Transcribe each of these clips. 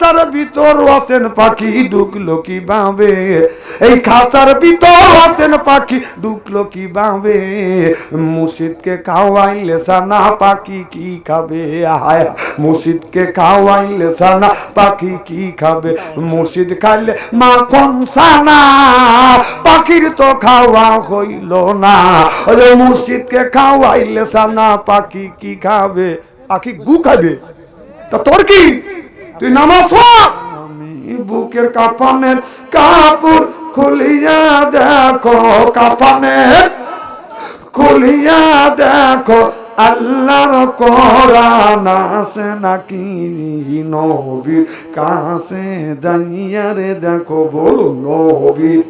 খাঁচার ভিতর আছেন পাখি, ঢুকলো কি ভাবে এই খাঁচার ভিতর আছেন পাখি, ঢুকলো কি ভাবে মুর্শিদকে খাওয়াইলে সানা পাখি কি খাবে? হায় মুর্শিদকে খাওয়াইলে সানা পাখি কি খাবে? মুর্শিদ খাইলে মাখন সানা পাখির তো খাওয়া হইল না। ওরে মুর্শিদকে খাওয়াইলে সানা পাখি কি খাবে? পাখি গু খাবে তা তোর কি? তুই নামাজ। আমি বুকের কাফনের কাপড় খুলিয়া দেখো কাফনের খুলিয়া দেখো, আল্লাহর কোরআন আছে নাকি নবীর? কাছে দাঁড়িয়ে দেখো বলো নবীর।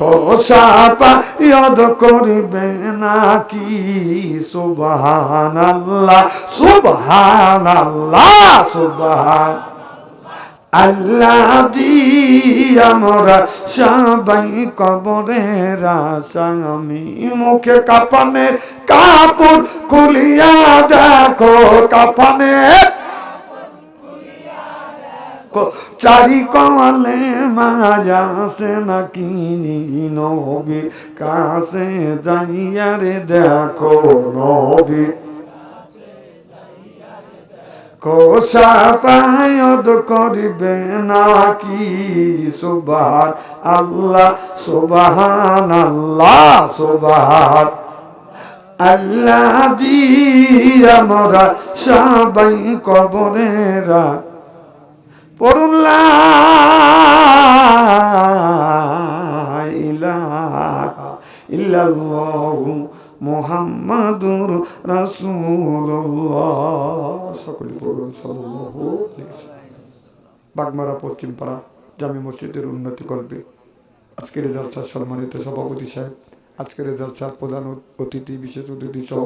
কোষাপায়দ করিবে নাকি? সুবহান আল্লাহ সুবহান। আল্লাহ সুবহান আল্লাহ দি আমরা সবাই কবরের আসামি মুখে কাপানের কাপড় খুলিয়া দেখো কাপানের চারি কমলে মায়াসে নাকি নবী কাছে যাইয়া রে দেখো নবী। কোষা পায়দ করিবে নাকি সুবাহান আল্লাহ সুবাহান আল্লাহ সুবাহান। আল্লাহ দি আমরা সবাই কবরেরা পড়ুন লা ইলাহা ইল্লাল্লাহু মুহাম্মাদুর রাসূলুল্লাহ সকলে পড়ুন বাগমারা পশ্চিম পাড়া জামি মসজিদের উন্নতি করবে আজকের জলসার সম্মানিত সভাপতি সাহেব আজকের জলসার প্রধান অতিথি বিশেষ অতিথি সহ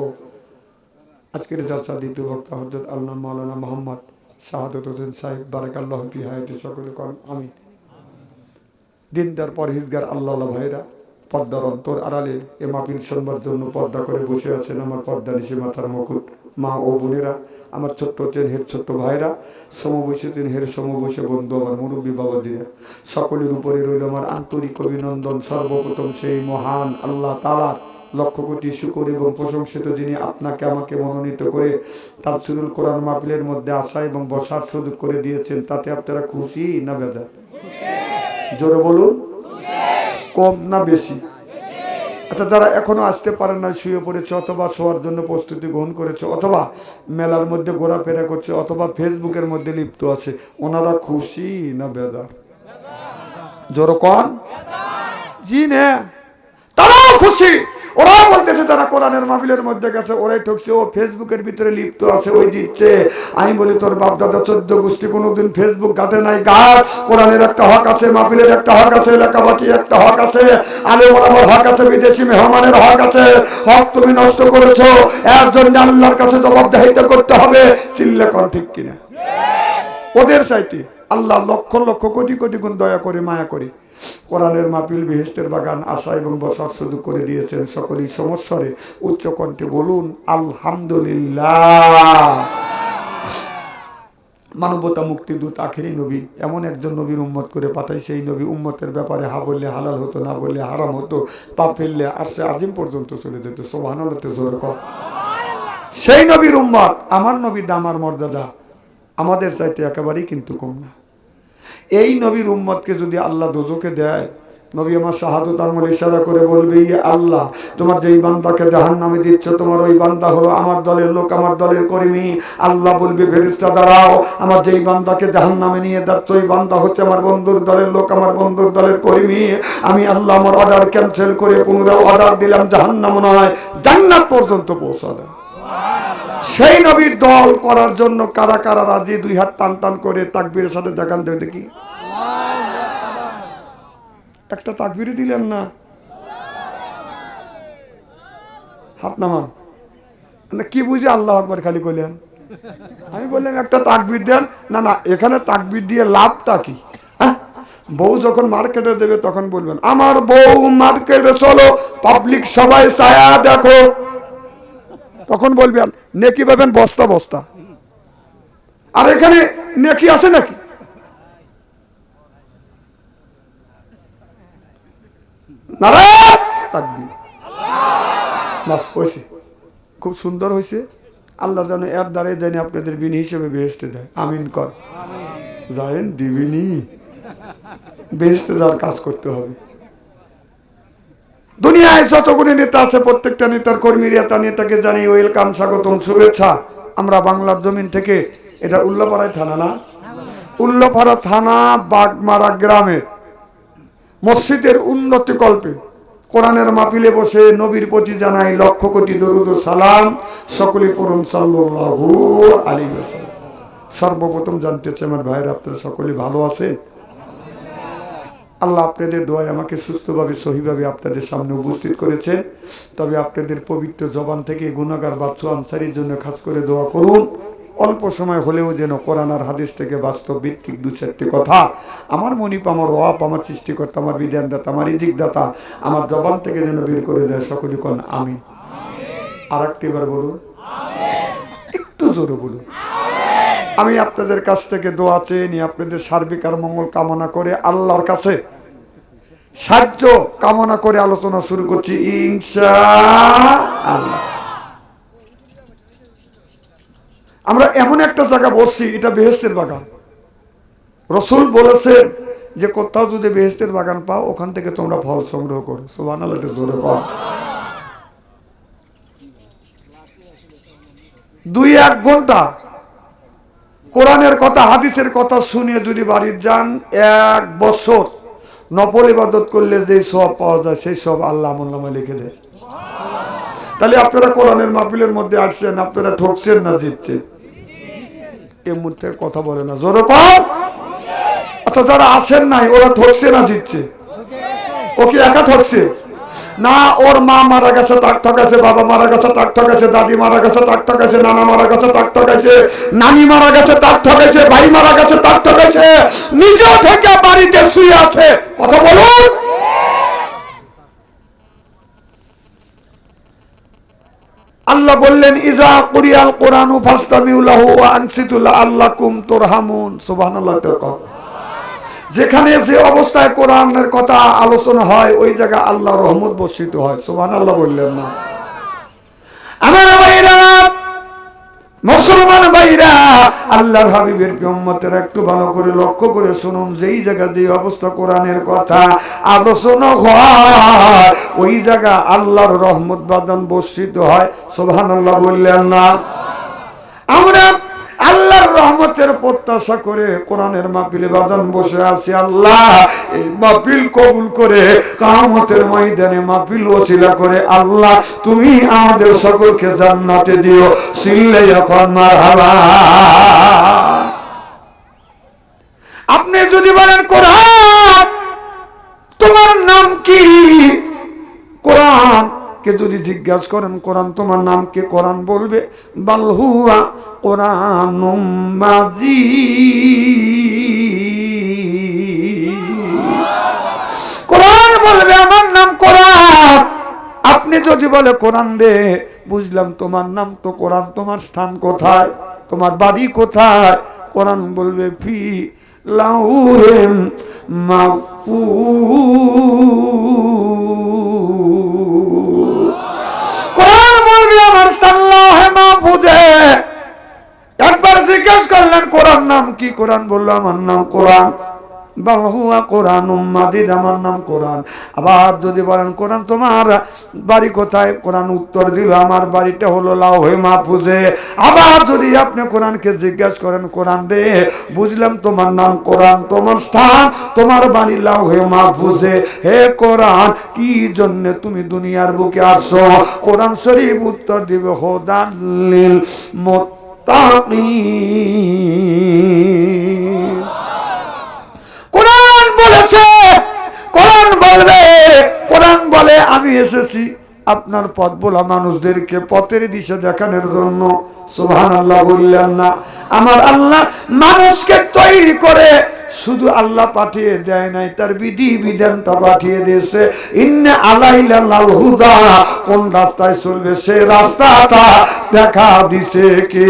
আজকের জলসার দ্বিতীয় বক্তা হজরত আল্লাহ মাওলানা মোহাম্মদ শাহাদত হোসেন সাহেব বারাকাল্লাহ হায়াতে সকলে করেন আমি দিনদার পরহিজগার আল্লাহ ভাইরা পর্দার অন্তর আড়ালে, এ মাপিল শোনবার জন্য পর্দা করে বসে আছেন আমার পর্দা নিশে মাথার মুকুট। মা ও বোনেরা, আমার ছোট্ট চেন হের ছোট্ট ভাইরা, সমবয়সী চেন হের সমবয়সী বন্ধু আমার মুরব্বী বাবাজিরা, সকলের উপরে রইল আমার আন্তরিক অভিনন্দন। সর্বপ্রথম সেই মহান আল্লাহ তালার লক্ষ কোটি শুকর এবং প্রশংসিত যিনি আপনাকে আমাকে মনোনীত করে তাফসিরুল কোরআন মাহফিলের মধ্যে আসা এবং বসার সুযোগ করে দিয়েছেন, তাতে আপনারা খুশি না বেদা জোরে বলুন। কম না বেশি? আচ্ছা যারা এখনও আসতে পারেন না শুয়ে পড়েছে অথবা শোয়ার জন্য প্রস্তুতি গ্রহণ করেছে, অথবা মেলার মধ্যে ঘোরাফেরা করছে, অথবা ফেসবুকের মধ্যে লিপ্ত আছে, ওনারা খুশি না বেদার জোর কন। জি না। তারাও খুশি। বলতেছে যারা কোরআনের মাহফিলের মধ্যে গেছে, ওরাই ঠকছে। ও ফেসবুকের ভিতরে লিপ্ত আছে, ওই দিচ্ছে। আমি বলি, তোর বাপ দাদা চোদ্দ গোষ্ঠী কোনোদিন ফেসবুক ঘাটে নাই গাছ। কোরআনের একটা হক আছে, মাহফিলের একটা হক আছে এলাকাবাসী একটা হক আছে। আলে হক আছে, বিদেশি মেহমানের হক আছে। হক তুমি নষ্ট করেছ। আল্লাহর কাছে জবাবদাহিতা করতে হবে। চিল্লে কন ঠিক কিনা? ওদের চাইতে আল্লাহ লক্ষ লক্ষ কোটি কোটি গুণ দয়া করে, মায়া করে। কোরআনের মাহফিল বেহেস্তের বাগান, আশা এবং বসার সুযোগ করে দিয়েছেন সকলেই। সমস্বরে উচ্চ কণ্ঠে বলুন, আলহামদুলিল্লাহ। মানবতা মুক্তিদূত আখেরি নবী, এমন একজন নবীর উম্মত করে পাঠাই সেই নবী উম্মতের ব্যাপারে হা বললে হালাল হতো, না বললে হারাম হতো, পা ফেললে আর সে আজিম পর্যন্ত চলে যেত। সোহান জোর কর সেই নবীর উম্মত, আমার নবীর দামার মর্যাদা আমাদের চাইতে একেবারেই কিন্তু কম না। এই নবীর উম্মতকে যদি আল্লাহ দোজোকে দেয়, নবী আমার শাহাদত আঙুল ইশারা করে বলবে ইয়ে আল্লাহ, তোমার যেই বান্দাকে জাহান নামে দিচ্ছ, তোমার ওই বান্দা হলো আমার দলের লোক, আমার দলের কর্মী। আল্লাহ বলবে ফেরিস্তা দাঁড়াও, আমার যেই বান্দাকে জাহান নামে নিয়ে যাচ্ছ, ওই বান্দা হচ্ছে আমার বন্ধুর দলের লোক, আমার বন্ধুর দলের কর্মী। আমি আল্লাহ আমার অর্ডার ক্যান্সেল করে পুনরায় অর্ডার দিলাম জাহান নাম নয়, জান্নাত পর্যন্ত পৌঁছা দেয় সেই নবীর দল করার জন্য কারা কারা রাজি? দুই হাত টান টান করে তাকবীরের সাথে দেখান দেয় দেখি। একটা তাকবিরই দিলেন না। হাত নামান। মানে কি বুঝে আল্লাহ আকবর খালি করলেন? আমি বললাম, একটা তাকবির দেন। না না, এখানে তাকবির দিয়ে লাভটা কি? হ্যাঁ? বউ যখন মার্কেটে দেবে তখন বলবেন, আমার বউ মার্কেটে চলো, পাবলিক সবাই ছায়া দেখো। তখন বলবেন নেকি পাবেন বস্তা বস্তা। আর এখানে নেকি আছে নাকি? খুব সুন্দর হয়েছে আল্লাহ যেন এর দ্বারে দেন আপনাদের বিনি হিসেবে বেহেস্তে দেয় আমিন কর। যায়েন দিবিনি। বেহেস্তে যাওয়ার কাজ করতে হবে। দুনিয়ায় যতগুলি নেতা আছে, প্রত্যেকটা নেতার কর্মী নেতা নেতাকে জানি ওয়েলকাম, স্বাগতম, শুভেচ্ছা। আমরা বাংলার জমিন থেকে, এটা উল্লাপাড়ায় থানা না? উল্লাপাড়া থানা, বাগমারা গ্রামের মসজিদের উন্নতি কল্পে, কোরআনের মাপিলে বসে নবীর প্রতি জানাই লক্ষ কোটি দরুদ সালাম সকলে সাল্লাল্লাহু আলাইহি ওয়াসাল্লাম। সর্বপ্রথম জানতে আমার ভাইয়ের, আপনারা সকলে ভালো আছেন? আল্লাহ আপনাদের দোয়ায় আমাকে সুস্থভাবে, সহিভাবে আপনাদের সামনে উপস্থিত করেছেন। তবে আপনাদের পবিত্র জবান থেকে গুণাগার বাচ্চু আনসারির জন্য খাস করে দোয়া করুন। অল্প সময় হলেও যেন কোরআন আর হাদিস থেকে বাস্তব ভিত্তিক দু চারটি কথা। আমার মনিপ, আমার রপ আমার সৃষ্টিকর্তা, আমার বিধানদাতা, আমার ইজিকদাতা, আমার জবান থেকে যেন বের করে দেয় সকলে কন আমি আর একটি বার বলুন। একটু জোরে বলুন। আমি আপনাদের কাছ থেকে দোয়া চেয়ে নিয়ে আপনাদের সার্বিক আর মঙ্গল কামনা করে আল্লাহর কাছে। সাহায্য, কামনা করে আলোচনা শুরু করছি আমরা এমন একটা জায়গা বসছি, এটা বেহেস্তের বাগান। রসুল বলেছেন যে, কোথাও যদি বেহেস্তের বাগান পাও, ওখান থেকে তোমরা ফল সংগ্রহ করো। জোরে পাও দুই এক ঘণ্টা কোরআনের কথা, হাদিসের কথা শুনে যদি বাড়ির যান, এক বছর নফল ইবাদত করলে যে সব পাওয়া যায়, সেই সব আল্লাহ আমল নামে লিখে দেয়। তাহলে আপনারা কোরআনের মাহফিলের মধ্যে আসছেন, আপনারা ঠকছেন না, জিতছেন? এই মুহূর্তে কথা বলে না। জোরে আচ্ছা যারা আসেন নাই, ওরা ঠকছে না, জিতছে? ওকে একা ঠকছে? না, ওর মা মারা গেছে, তাক ঠকাছে বাবা মারা গেছে, তাক ঠকাছে দাদি মারা গেছে, তাক ঠকাছে নানা মারা গেছে, তাক ঠকাছে নানি মারা গেছে, তাক ঠকাছে ভাই মারা গেছে, তাক ঠকাছে নিজে থেকে বাড়িতে শুয়ে আছে। কথা বলুন। আল্লাহ বললেন, ইজা কুরিয়াল কোরআনু ফাস্তামিউলাহু ওয়া আনসিতুল্লাহ আল্লাকুম তুরহামুন। সুবহানাল্লাহ তাআলা যেখানে যে অবস্থায় কোরআনের কথা আলোচনা হয়, ওই জায়গায় আল্লাহ রহমত বর্ষিত হয়। সোহান আল্লাহ বললেন না। আমার ভাইরা, মুসলমান ভাইরা, আল্লাহর হাবিবের উম্মতের একটু ভালো করে লক্ষ্য করে শুনুন। যেই জায়গা যে অবস্থা কোরআনের কথা আলোচনা হয়, ওই জায়গা আল্লাহর রহমত বাদান বর্ষিত হয়। সোহান আল্লাহ বললেন না। আমরা আল্লাহর রহমতের প্রত্যাশা করে কোরআনের মাহফিলে বাদান বসে আছি আল্লাহ। এই মাহফিল কবুল করে কামতের ময়দানে মাহফিল ওসিলা করে আল্লাহ, তুমি আমাদের সকলকে জান্নাতে দিও। সিল্লে এখন মারহাবা। আপনি যদি বলেন, কোরআন, তোমার নাম কি? কোরআন কে যদি জিজ্ঞাসা করেন, কোরআন তোমার নাম কে কোরআন বলবে? বালহুয়া কোরআন মাজি কোরআন বলবে, আমার নাম কোরআন। আপনি যদি বলে, কোরআন রে, বুঝলাম তোমার নাম, তো কোরআন তোমার স্থান কোথায়? তোমার বাড়ি কোথায়? কোরআন বলবে, ফি লাউরেন মাফু মাহফুজে। একবার জিজ্ঞেস করলেন কোরআন নাম কি? কোরআন বলল আমার নাম কোরআন। কোরআন উম্মাদিদ, আমার নাম কোরআন। আবার যদি বলেন, কোরআন তোমার বাড়ি কোথায়? কোরআন উত্তর দিল, আমার বাড়িটা হলো লাউহে মাহফুজে। আবার যদি আপনি কোরআনকে জিজ্ঞাসা করেন, কোরআন রে, বুঝলাম তোমার নাম কোরআন, তোমার স্থান তোমার বাড়ি লাউহে মাহফুজে। হে কোরআন, কি জন্য তুমি দুনিয়ার বুকে আসো? কোরআন শরীফ উত্তর দিবে হোদান লিল মুত্তাকিন কোরআন বলেছে কোরআন বলবে, কোরআন বলে, আমি এসেছি আপনার পথ বলা মানুষদেরকে পথের দিশা দেখানোর জন্য। সুবহান আল্লাহ বললেন না। আমার আল্লাহ মানুষকে তৈরি করে শুধু আল্লাহ পাঠিয়ে দেয় নাই, তার বিধি বিধানটা পাঠিয়ে দিয়েছে। ইন্নে আলাইলাল হুদা, কোন রাস্তায় চলবে সে রাস্তাটা দেখা দিছে কে?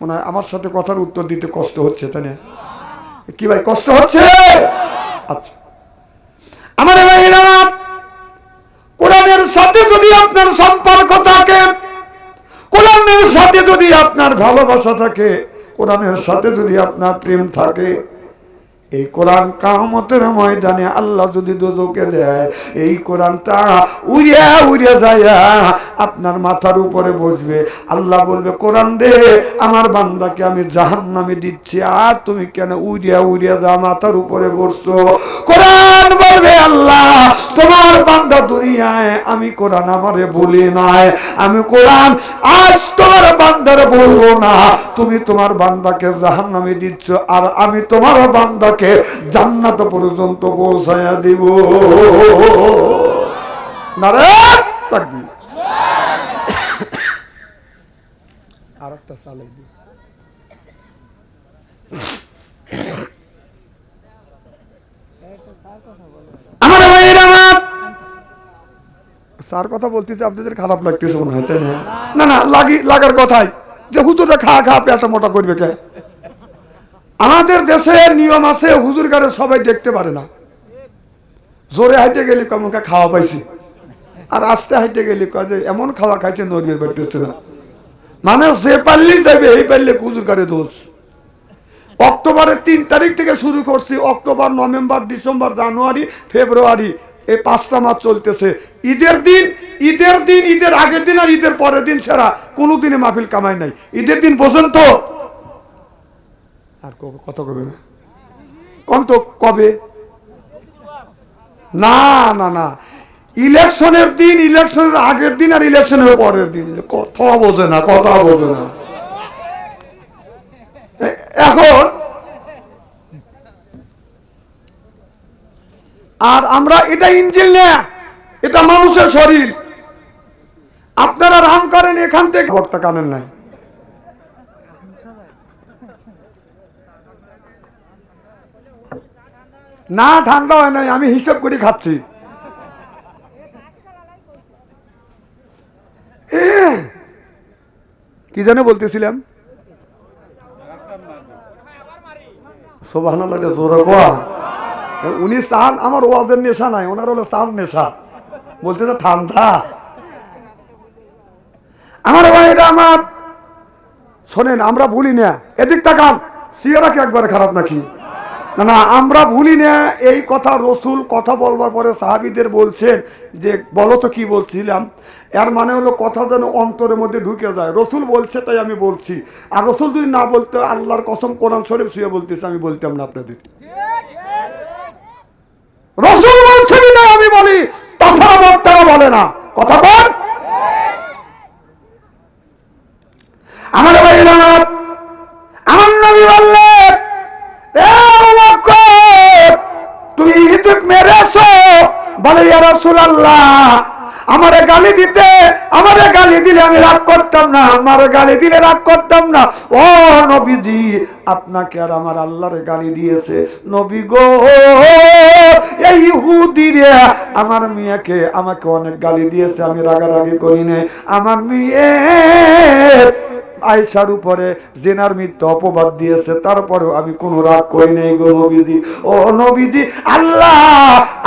মনে আমার সাথে কথার উত্তর দিতে কষ্ট হচ্ছে, তাই না? কি ভাই কষ্ট হচ্ছে। আচ্ছা। আমার ভাইরা কোরআনের সাথে যদি আপনার সম্পর্ক থাকে, কোরআনের সাথে যদি আপনার ভালোবাসা থাকে, কোরআনের সাথে যদি আপনার প্রেম থাকে এই কোরআন কামতের ময়দানে আল্লাহ যদি দুজকে দেয়, এই কোরআনটা উড়িয়া উড়িয়া যায় আপনার মাথার উপরে বসবে। আল্লাহ বলবে, কোরআন রে, আমার বান্দাকে আমি জাহান নামে দিচ্ছি, আর তুমি কেন উড়িয়া উড়িয়া যা মাথার উপরে বসছো? কোরআন বলবে, আল্লাহ, তোমার বান্দা দুনিয়ায় আমি কোরআন আমারে বলি নাই। আমি কোরআন আজ তোমার বান্দার বলব না। তুমি তোমার বান্দাকে জাহান নামে দিচ্ছ, আর আমি তোমার বান্দাকে জান্নাত পর্যন্ত পৌঁছায়া দিব। নারায়ণ তাকবীর। আর একটা স্যার কথা বলতেছে, আপনাদের খারাপ লাগতেছে মনে হয় না? না লাগি লাগার কথাই। যে হুজুরটা খা খা পেটা মোটা করবে কে? আমাদের দেশে নিয়ম আছে, হুজুর গারে সবাই দেখতে পারে না। জোরে হাইটে গেলে কমকে খাওয়া পাইছি। আর আস্তে হাইটে গেলে কয় যে, এমন খাওয়া খাইছে, নর্মের বাড়তেছে না। মানে যে পারলেই যাবে এই পারলে হুজুর গারে দোষ। অক্টোবরের তিন তারিখ থেকে শুরু করছি, October, November, December, January, February, এই পাঁচটা মাস চলতেছে। ঈদের দিন ঈদের দিন, ঈদের আগের দিন আর ঈদের পরের দিন ছাড়া কোনো দিনে মাহফিল কামাই নাই। ঈদের দিন পর্যন্ত আর কত কবে কোন তো কবে? না না না। ইলেকশনের দিন, ইলেকশনের আগের দিন আর ইলেকশনের পরের দিন। কথা বোঝে না, কথা বোঝে না। এখন আর আমরা এটা ইঞ্জিন না, এটা মানুষের শরীর। আপনারা রাম করেন, এখান থেকে বক্তা কানেন নাই। না, ঠান্ডা হয় নাই, আমি হিসাব করে খাচ্ছি। কি জানে বলতেছিলাম? উনি চান, আমার ওয়াজের নেশা নাই, ওনার হলো চাল নেশা। বলতেছে ঠান্ডা। আমার ভাইরা আমার, শোনেন, আমরা বলি না। এদিক তাকান, সিয়ারা কি একবারে খারাপ নাকি? না না, আমরা ভুলি না। এই কথা রসুল কথা বলবার পরে সাহাবিদের বলছেন যে, বলো তো কি বলছিলাম? এর মানে হলো কথা যেন অন্তরের মধ্যে ঢুকে যায়। রসুল বলছে, তাই আমি বলছি। আর রসুল যদি না বলতে, আল্লাহর কসম কোরআন শরীফ শুয়ে বলতেছে, আমি বলতাম না আপনাদের। রসুল বলছে না আমি বলি তাছাড়া বলে না। কথা বল। আমার আমার নবী বললেন আমারে গালি দিতে, আমারে গালি দিলে আমি রাগ করতাম না, আমারে গালি দিলে রাগ করতাম না। ও নবীজি, আপনাকে আর আমার আল্লাহরে গালি দিয়েছে। নবী গো এই ইহুদিরে আমার মেয়েকে আমাকে অনেক গালি দিয়েছে, আমি রাগারাগি করি নাই। আমার মেয়ে আয়সার উপরে জেনার মিথ্যা অপবাদ দিয়েছে, তারপরেও আমি কোনো রাগ করি নাই গো নবীজি। ও নবীজি, আল্লাহ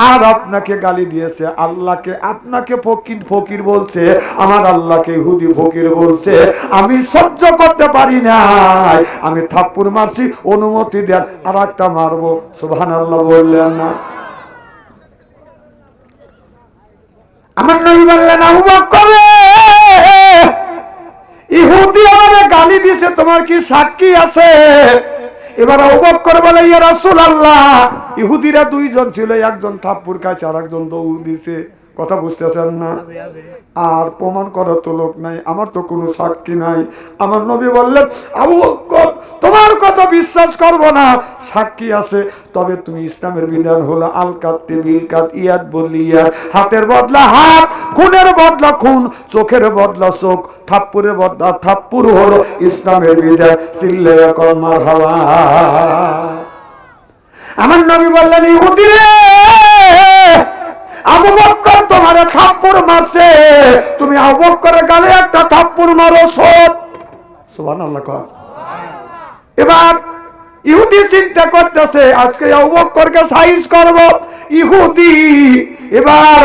আর আপনাকে গালি দিয়েছে, আল্লাহকে আপনাকে ফকির ফকির বলছে, আমার আল্লাহকে হুদি ফকির বলছে, আমি সহ্য করতে পারি নাই। আমি থাপ্পুর মারছি, অনুমতি দেন আর একটা মারবো। সুবহান আল্লাহ বললেন না। আমার নবী বললেন, আবু বকর রে, ইহুদি আমারে গালি দিছে তোমার কি সাক্ষী আছে? এবার অবাক করে বলে, ইয়া রাসূলুল্লাহ। ইহুদিরা দুইজন ছিল, একজন থাপ্পুর কাছে আর একজন দৌড় দিছে। কথা বুঝতেছেন না। আর প্রমাণ করার তো লোক নাই, আমার তো কোনো সাক্ষী নাই। আমার নবী বললেন, আবু তোমার কথা বিশ্বাস করব না। সাক্ষী আছে, তবে তুমি ইসলামের বিধান হলো আল কাত্তে বিল কাত ইয়াদ বললি ইয়াদ। হাতের বদলা হাত, খুনের বদলা খুন, চোখের বদলা চোখ। থাপ্পুরের বদলা থাপ্পুর হলো ইসলামের বিধান। চিল্লে কর্মার হাওয়া। আমার নবী বললেন, ইহুদি রে আবু তোমারে মারছে। তুমি আবু গালে একটা মারো, সব। সুবহানাল্লাহ কর। এবার ইহুদি চিন্তা করতেছে, আজকে সাইজ করব। ইহুদি, এবার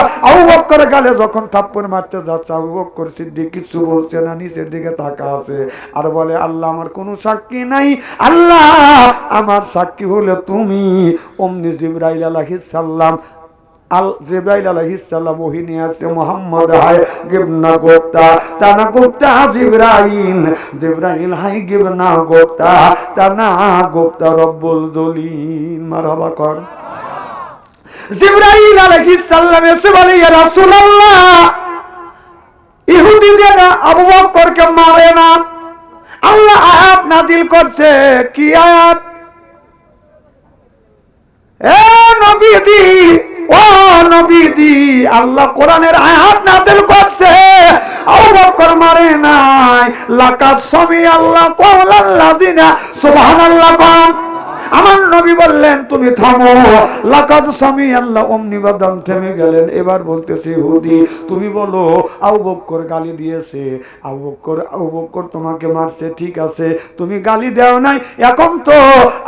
গালে যখন থাপ্পড় মারতে যাচ্ছে অবক্কর সিদ্দিক কিছু বলছে না, নিচের দিকে তাকা আছে। আর বলে, আল্লাহ আমার কোনো সাক্ষী নাই। আল্লাহ আমার সাক্ষী হলে তুমি অমনি জিব্রাইল আলাইহিস সালাম আল জিব্রাইল আলাইহিস সালাম ওহি মোহাম্মদ গিবনা গোপ্তা তানা গোপ্তা গিবনা গোপ্তা তানা গোপ্তা রব্বুল মারহাবা কর। জিব্রাইল আলাইহিস সালাম এসে বলে, ইয়া রাসূলুল্লাহ আবু বকরকে মারে না, আল্লাহ আয়াত নাজিল করছে, কি আয়াত? এ নবীদি আল্লাহ কোরআনের আয়াত নাজিল করছে, আবু বকর মারে নাই। লাকাত সামি আল্লাহ কওলাল্লাযিনা, সুবহানাল্লাহ কম আমার নবী বললেন, তুমি থামো। লাকাদ সামি আল্লাহ অমনি বাদাম থেমে গেলেন। এবার বলতেছে, হুদি, তুমি বলো, আবু বক্কর গালি দিয়েছে। আবু বক্কর আবু বক্কর তোমাকে মারছে, ঠিক আছে, তুমি গালি দেও নাই, এখন তো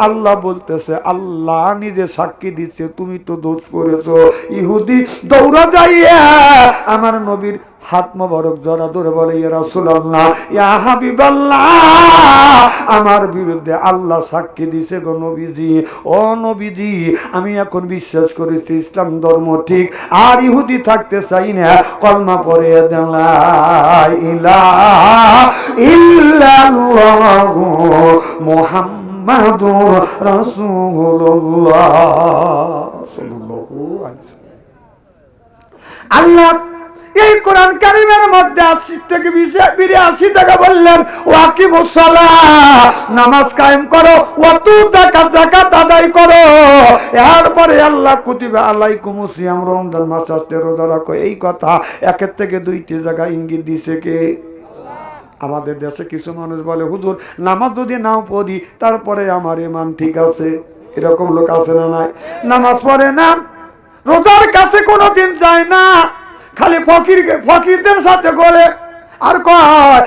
আল্লাহ বলতেছে, আল্লাহ নিজে সাক্ষী দিচ্ছে, তুমি তো দোষ করেছ। ইহুদি দৌড়া যাইয়া আমার নবীর হাত মোবারক জড়া ধরে বলে আমার বিরুদ্ধে আল্লাহ সাক্ষী দিছে গো নবীজি। ও নবীজি, আমি এখন বিশ্বাস করেছি ইসলাম ধর্ম ঠিক, আর ইহুদি থাকতে চাই না। কলমা আলাইহি আল্লাহ এই কোরআন কারিমের মধ্যে আশি থেকে বিরাশি টাকা বললেন ওয়াকিম নামাজ কায়েম করো জাকাত জাকাত আদায় করো। এরপরে আল্লাহ কুতিবা আলাইকুম সিয়াম, রমজান মাস আসতে রোজা রাখো। এই কথা একের থেকে দুইটি ইঙ্গিত দিছে কে? আমাদের দেশে কিছু মানুষ বলে, হুজুর, নামাজ যদি নাও পড়ি, তারপরে আমার ইমান ঠিক আছে। এরকম লোক আছে না নাই? নামাজ পড়ে না? রোজার কাছে কোনোদিন যায় না? খালি ফকিরকে ফকিরদের সাথে করে আর কয়?